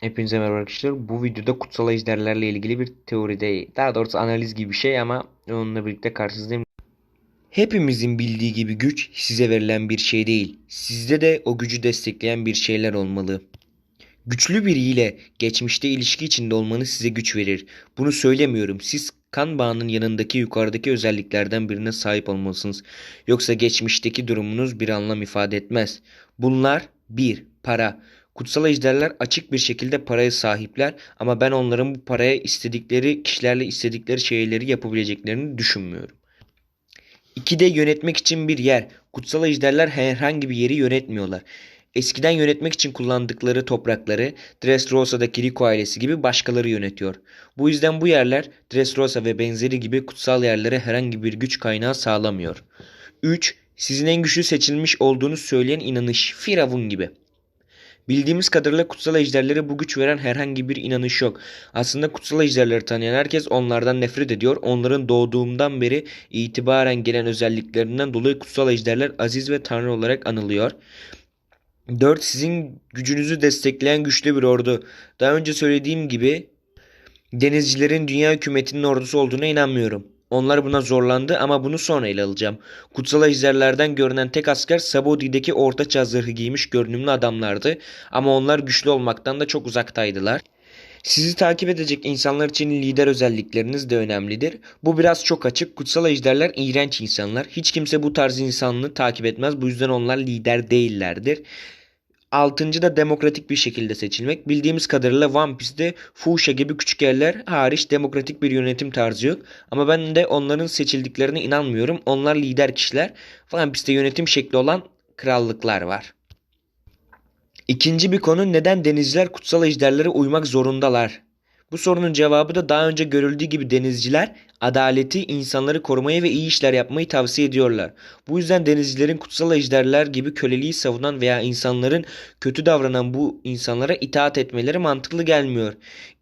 Hepinize merhaba arkadaşlar. Bu videoda kutsal ejderlerle ilgili bir teoride, daha doğrusu analiz gibi bir şey ama onunla birlikte karşınızdayım. Hepimizin bildiği gibi güç size verilen bir şey değil. Sizde de o gücü destekleyen bir şeyler olmalı. Güçlü biriyle geçmişte ilişki içinde olmanız size güç verir. Bunu söylemiyorum. Siz kan bağının yanındaki yukarıdaki özelliklerden birine sahip olmalısınız. Yoksa geçmişteki durumunuz bir anlam ifade etmez. Bunlar 1. Para. Kutsal ejderler açık bir şekilde paraya sahipler ama ben onların bu paraya istedikleri kişilerle istedikleri şeyleri yapabileceklerini düşünmüyorum. 2'de yönetmek için bir yer. Kutsal ejderler herhangi bir yeri yönetmiyorlar. Eskiden yönetmek için kullandıkları toprakları Dressrosa'daki Rico ailesi gibi başkaları yönetiyor. Bu yüzden bu yerler Dressrosa ve benzeri gibi kutsal yerlere herhangi bir güç kaynağı sağlamıyor. 3. Sizin en güçlü seçilmiş olduğunu söyleyen inanış. Firavun gibi. Bildiğimiz kadarıyla kutsal ejderlere bu güç veren herhangi bir inanış yok. Aslında kutsal ejderleri tanıyan herkes onlardan nefret ediyor. Onların doğduğumdan beri itibaren gelen özelliklerinden dolayı kutsal ejderler aziz ve tanrı olarak anılıyor. 4. Sizin gücünüzü destekleyen güçlü bir ordu. Daha önce söylediğim gibi denizcilerin dünya hükümetinin ordusu olduğuna inanmıyorum. Onlar buna zorlandı ama bunu sonra ele alacağım. Kutsal ejderlerden görünen tek asker Sabodi'deki ortaçağ zırhı giymiş görünümlü adamlardı ama onlar güçlü olmaktan da çok uzaktaydılar. Sizi takip edecek insanlar için lider özellikleriniz de önemlidir. Bu biraz çok açık. Kutsal ejderler iğrenç insanlar. Hiç kimse bu tarz insanını takip etmez. Bu yüzden onlar lider değillerdir. Altıncı da demokratik bir şekilde seçilmek. Bildiğimiz kadarıyla One Piece'de Fuchsia gibi küçük yerler hariç demokratik bir yönetim tarzı yok. Ama ben de onların seçildiklerine inanmıyorum. Onlar lider kişiler. One Piece'te yönetim şekli olan krallıklar var. İkinci bir konu neden denizciler kutsal ejderlere uymak zorundalar? Bu sorunun cevabı da daha önce görüldüğü gibi denizciler adaleti, insanları korumayı ve iyi işler yapmayı tavsiye ediyorlar. Bu yüzden denizcilerin kutsal ejderler gibi köleliği savunan veya insanların kötü davranan bu insanlara itaat etmeleri mantıklı gelmiyor.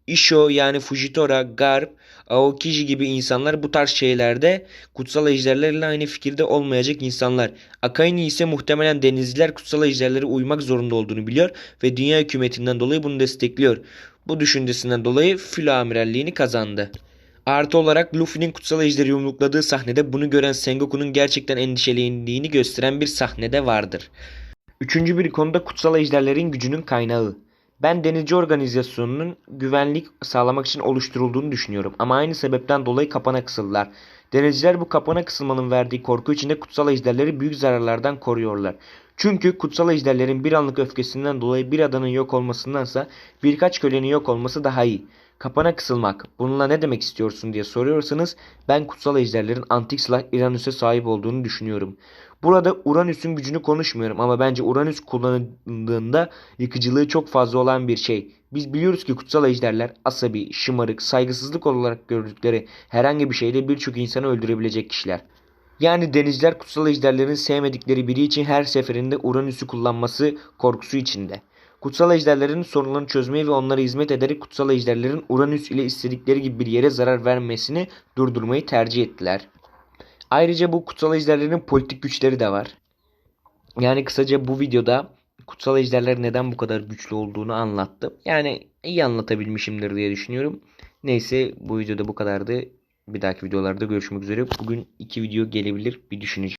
Isho yani Fujitora, Garp, Aokiji gibi insanlar bu tarz şeylerde kutsal ejderlerle aynı fikirde olmayacak insanlar. Akaini ise muhtemelen denizciler kutsal ejderlere uymak zorunda olduğunu biliyor ve dünya hükümetinden dolayı bunu destekliyor. Bu düşüncesinden dolayı filo amiralliğini kazandı. Artı olarak Luffy'nin kutsal ejderi yumrukladığı sahnede bunu gören Sengoku'nun gerçekten endişelendiğini gösteren bir sahnede vardır. Üçüncü bir konuda kutsal ejderlerin gücünün kaynağı. Ben denizci organizasyonunun güvenlik sağlamak için oluşturulduğunu düşünüyorum ama aynı sebepten dolayı kapana kısıldılar. Denizciler bu kapana kısılmanın verdiği korku içinde kutsal ejderleri büyük zararlardan koruyorlar. Çünkü kutsal ejderlerin bir anlık öfkesinden dolayı bir adanın yok olmasındansa birkaç kölenin yok olması daha iyi. Kapana kısılmak. Bununla ne demek istiyorsun diye soruyorsanız ben kutsal ejderlerin antik silah Uranüs'e sahip olduğunu düşünüyorum. Burada Uranüs'ün gücünü konuşmuyorum ama bence Uranüs kullanıldığında yıkıcılığı çok fazla olan bir şey. Biz biliyoruz ki kutsal ejderler asabi, şımarık, saygısızlık olarak gördükleri herhangi bir şeyle birçok insanı öldürebilecek kişiler. Yani denizciler kutsal ejderlerin sevmedikleri biri için her seferinde Uranüs'ü kullanması korkusu içinde. Kutsal ejderlerin sorunlarını çözmeyi ve onlara hizmet ederek kutsal ejderlerin Uranüs ile istedikleri gibi bir yere zarar vermesini durdurmayı tercih ettiler. Ayrıca bu kutsal ejderlerin politik güçleri de var. Yani kısaca bu videoda kutsal ejderler neden bu kadar güçlü olduğunu anlattım. Yani iyi anlatabilmişimdir diye düşünüyorum. Neyse bu videoda bu kadardı. Bir dahaki videolarda görüşmek üzere. Bugün iki video gelebilir bir düşüneceğim.